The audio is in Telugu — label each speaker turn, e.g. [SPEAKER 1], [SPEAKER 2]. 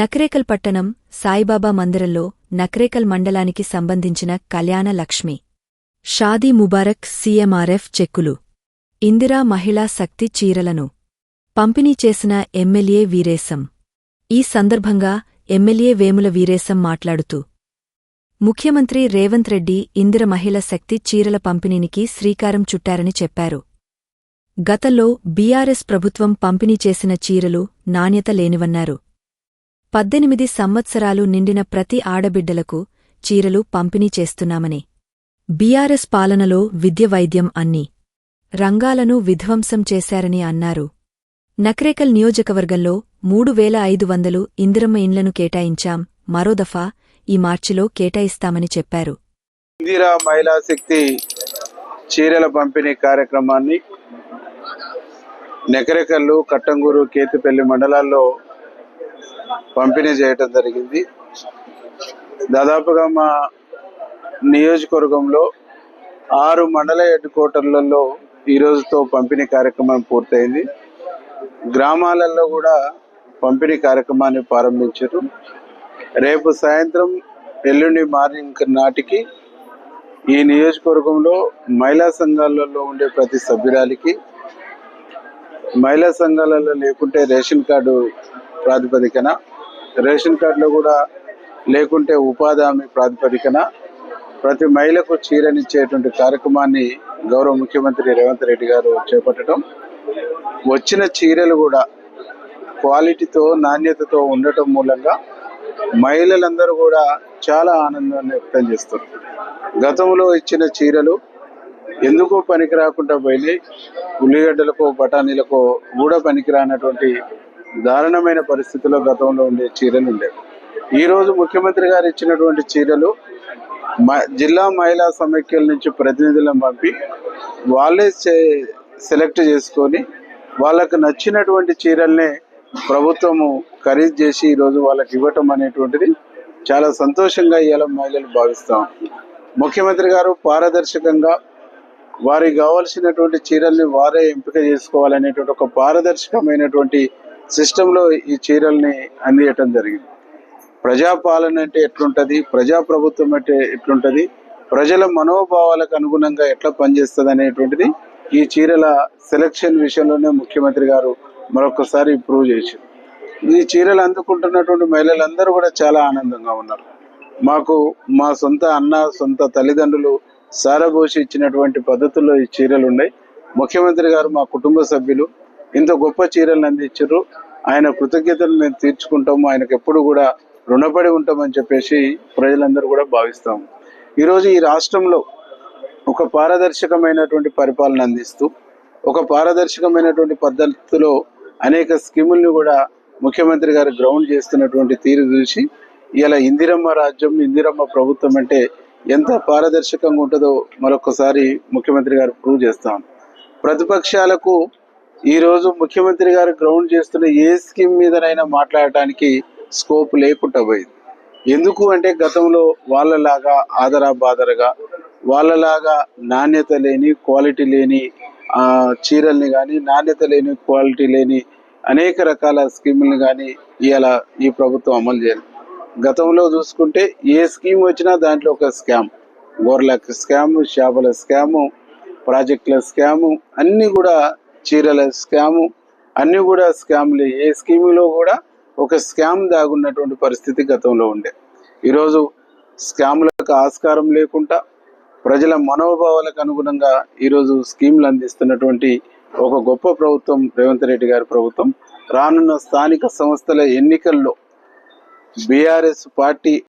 [SPEAKER 1] నక్రేకల్ పట్టణం సాయిబాబా మందిరంలో నకరేకల్ మండలానికి సంబంధించిన కళ్యాణ లక్ష్మి. షాదీ ముబారక్ సీఎంఆర్ఎఫ్ చెక్కులు. ఇందిరా మహిళా శక్తి చీరలను. పంపిణీ చేసిన ఎమ్మెల్యే వీరేశం. ఈ సందర్భంగా ఎమ్మెల్యే వేముల వీరేశం మాట్లాడుతూ ముఖ్యమంత్రి రేవంత్ రెడ్డి ఇందిర మహిళ శక్తి చీరల పంపిణీనికి శ్రీకారం చుట్టారని చెప్పారు. గతంలో బీఆర్ఎస్ ప్రభుత్వం పంపిణీ చేసిన చీరలు నాణ్యత లేనివన్నారు. పద్దెనిమిది సంవత్సరాలు నిండిన ప్రతి ఆడబిడ్డలకు చీరలు పంపిణీ చేస్తున్నామని. బీఆర్ఎస్ పాలనలో విద్య వైద్యం అన్ని రంగాలను విధ్వంసం చేశారని అన్నారు. నక్రేకల్ నియోజకవర్గంలో మూడు వేల ఐదు వందలు ఇందిరమ్మ ఇండ్లను కేటాయించాం. మరో దఫా ఈ మార్చిలో కేటాయిస్తామని చెప్పారు.
[SPEAKER 2] ఇందిరా మహిళా శక్తి చీరల పంపిణీ కార్యక్రమాన్ని నెకరెకల్లు కట్టంగూరు కేతుపల్లి మండలాల్లో పంపిణీ చేయటం జరిగింది. దాదాపుగా మా నియోజకవర్గంలో ఆరు మండల హెడ్ క్వార్టర్లలో ఈరోజుతో పంపిణీ కార్యక్రమం పూర్తయింది. గ్రామాలలో కూడా పంపిణీ కార్యక్రమాన్ని ప్రారంభించారు. రేపు సాయంత్రం ఎల్లుండి మార్నింగ్ నాటికి ఈ నియోజకవర్గంలో మహిళా సంఘాలలో ఉండే ప్రతి సభ్యురాలికి మహిళా సంఘాలలో లేకుంటే రేషన్ కార్డు ప్రాతిపదికన. రేషన్ కార్డులో కూడా లేకుంటే ఉపాధి హామీ ప్రాతిపదికన ప్రతి మహిళకు చీరనిచ్చేటువంటి కార్యక్రమాన్ని గౌరవ ముఖ్యమంత్రి రేవంత్ రెడ్డి గారు చేపట్టడం. వచ్చిన చీరలు కూడా క్వాలిటీతో నాణ్యతతో ఉండటం మూలంగా మహిళలందరూ కూడా చాలా ఆనందాన్ని వ్యక్తం చేస్తారు. గతంలో ఇచ్చిన చీరలు ఎందుకో పనికి రాకుండా పోయినాయి. ఉల్లిగడ్డలకో బఠానీలకో కూడా పనికిరానటువంటి దారుణమైన పరిస్థితిలో గతంలో ఉండే చీరలు ఉండేవి. ఈరోజు ముఖ్యమంత్రి గారు ఇచ్చినటువంటి చీరలు మ- జిల్లా మహిళా సమైక్యల నుంచి ప్రతినిధులను పంపి వాళ్ళే సెలెక్ట్ చేసుకొని వాళ్ళకు నచ్చినటువంటి చీరల్నే ప్రభుత్వము ఖరీదు చేసి ఈరోజు వాళ్ళకి ఇవ్వటం అనేటువంటిది చాలా సంతోషంగా ఇవాళ మహిళలు భావిస్తాం ముఖ్యమంత్రి గారు పారదర్శకంగా వారికి కావాల్సినటువంటి చీరల్ని వారే ఎంపిక చేసుకోవాలనేటువంటి ఒక పారదర్శకమైనటువంటి సిస్టంలో ఈ చీరల్ని అందియటం జరిగింది. ప్రజాపాలన అంటే ఎట్లుంటది? ప్రజాప్రభుత్వం అంటే ఎట్లుంటుంది? ప్రజల మనోభావాలకు అనుగుణంగా ఎట్లా పనిచేస్తుంది అనేటువంటిది ఈ చీరల సెలక్షన్ విషయంలోనే ముఖ్యమంత్రి గారు మరొకసారి ప్రూవ్ చేశారు. ఈ చీరలు అందుకుంటున్నటువంటి మహిళలందరూ కూడా చాలా ఆనందంగా ఉన్నారు. మాకు మా సొంత అన్న సొంత తల్లిదండ్రులు సారబోసి ఇచ్చినటువంటి పద్ధతుల్లో ఈ చీరలు ఉన్నాయి. ముఖ్యమంత్రి గారు మా కుటుంబ సభ్యులు ఇంత గొప్ప చీరలు అందించారు. ఆయన కృతజ్ఞతలు మేము తీర్చుకుంటాము. ఆయనకు ఎప్పుడు కూడా రుణపడి ఉంటామని చెప్పేసి ప్రజలందరూ కూడా భావిస్తాము ఈరోజు ఈ రాష్ట్రంలో ఒక పారదర్శకమైనటువంటి పరిపాలన అందిస్తూ ఒక పారదర్శకమైనటువంటి పద్ధతిలో అనేక స్కీముల్ని కూడా ముఖ్యమంత్రి గారు గ్రౌండ్ చేస్తున్నటువంటి తీరు చూసి ఇలా ఇందిరమ్మ రాజ్యం ఇందిరమ్మ ప్రభుత్వం అంటే ఎంత పారదర్శకంగా ఉంటుందో మరొకసారి ముఖ్యమంత్రి గారు ప్రూవ్ చేస్తాం. ప్రతిపక్షాలకు ఈరోజు ముఖ్యమంత్రి గారు గ్రౌండ్ చేస్తున్న ఏ స్కీమ్ మీదనైనా మాట్లాడటానికి స్కోప్ లేకుండా పోయింది. ఎందుకు అంటే గతంలో వాళ్ళలాగా ఆదరా బాదరగా వాళ్ళలాగా నాణ్యత లేని క్వాలిటీ లేని చీరల్ని కానీ నాణ్యత లేని క్వాలిటీ లేని అనేక రకాల స్కీముల్ని కానీ ఇలా ఈ ప్రభుత్వం అమలు చేయాలి గతంలో చూసుకుంటే ఏ స్కీమ్ వచ్చినా దాంట్లో ఒక స్కామ్. గోర్లకు స్కాము చేపల స్కాము ప్రాజెక్టుల స్కాము అన్నీ కూడా చీరల స్కాము. అన్నీ కూడా స్కామ్లే. ఏ స్కీములో కూడా ఒక స్కామ్ దాగున్నటువంటి పరిస్థితి గతంలో ఉండే. ఈరోజు స్కాములకు ఆస్కారం లేకుండా ప్రజల మనోభావాలకు అనుగుణంగా ఈరోజు స్కీమ్లు అందిస్తున్నటువంటి ఒక గొప్ప ప్రభుత్వం రేవంత్ రెడ్డి గారి ప్రభుత్వం. రానున్న స్థానిక సంస్థల ఎన్నికల్లో బీఆర్ఎస్ పార్టీ